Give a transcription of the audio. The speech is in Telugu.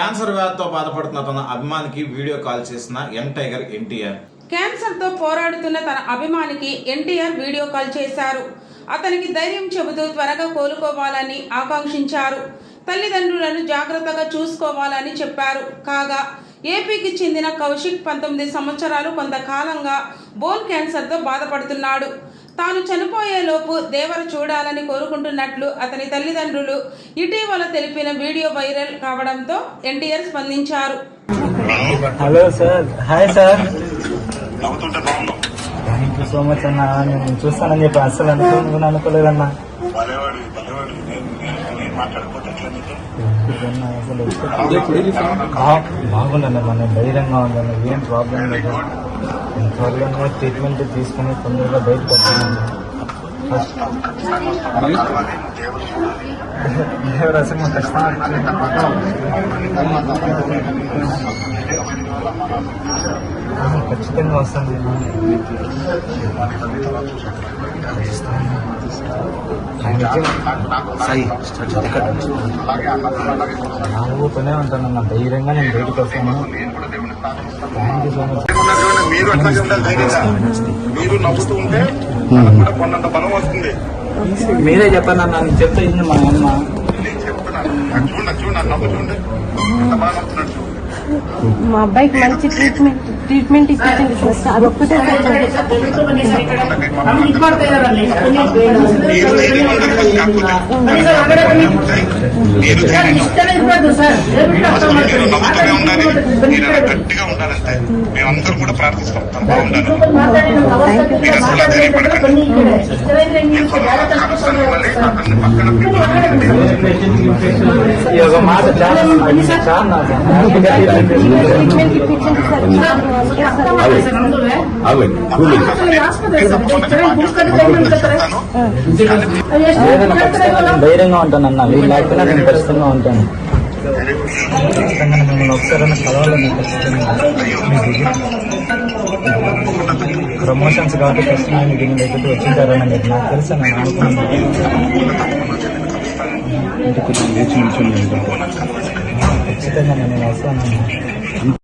క్యాన్సర్ వ్యాధితో బాధపడుతున్న తన అభిమానికి వీడియో కాల్ చేసిన యంగ్ టైగర్ ఎన్టీఆర్. క్యాన్సర్తో పోరాడుతున్న తన అభిమానికి ఎన్టీఆర్ వీడియో కాల్ చేశారు. అతనికి ధైర్యం చెబుతూ త్వరగా కోలుకోవాలని ఆకాంక్షించారు. తల్లిదండ్రులను జాగ్రత్తగా చూసుకోవాలని చెప్పారు. కాగా ఏపీకి చెందిన కౌశిక్ పంతొమ్మిది సంవత్సరాలు కొంతకాలంగా బోన్ క్యాన్సర్తో బాధపడుతున్నాడు. తాను చనిపోయేలోపు దేవర చూడాలని కోరుకుంటున్నట్లు అతని తల్లిదండ్రులు ఇటీవల తెలిపిన వీడియో వైరల్ కావడంతో ఎన్టీఆర్ స్పందించారు. Hello sir. Hi sir. Thank you so much అన్న. నేను చూస్తానని చెప్పి అస్సలు అనుకోను అనుకోలేదన్నా. బాగుందన్న మన ధైర్యంగా ఉందన్న. ఏం ప్రాబ్లం లేదు. త్వరగా ట్రీట్మెంట్ తీసుకుని తొందరగా బయటకు వస్తాను అసలు మా కష్టం ఖచ్చితంగా అలాగే అన్నప్పుడు అలాగే చూస్తాను. నాలుగుతూనే ఉంటానన్న ధైర్యంగా నేను బయటకు వస్తాను మీరు అట్లాగే ఉండాలి ధైర్యంగా. మీరు నవ్వుతూ ఉంటే మనకు కూడా కొన్నంత బలం వస్తుంది. మీరే చెప్పండి అన్న నేను చెప్తే మా అమ్మ. నేను చెప్తున్నాను. చూడండి చూడండి నవ్వు చూడండి ఎంత బాగా నవ్వుతున్నాడు. మా అబ్బాయికి మంచి ట్రీట్మెంట్ ట్రీట్మెంట్ ఇప్పించండి సార్ అదొక్కటే మీరు గట్టిగా ఉండాలంటే మేమందరం కూడా ప్రార్థిస్తాం బాగుండాలి మీరు అసలు ధైర్యపడకండి పక్కన మాట చాలా ధైర్యంగా ఉంటాను అన్న. వీళ్ళు లేకపోయినా నేను ఖచ్చితంగా ఉంటాను. ఖచ్చితంగా మిమ్మల్ని ఒకసారి కలవాలని ఖచ్చితంగా ప్రమోషన్స్ కాబట్టి ఖచ్చితంగా మీకు మీ దగ్గరికి వచ్చింటారని మీకు నాకు తెలుసు నేను అనుకున్నాను. ఖచ్చితంగా నేను వస్తాను.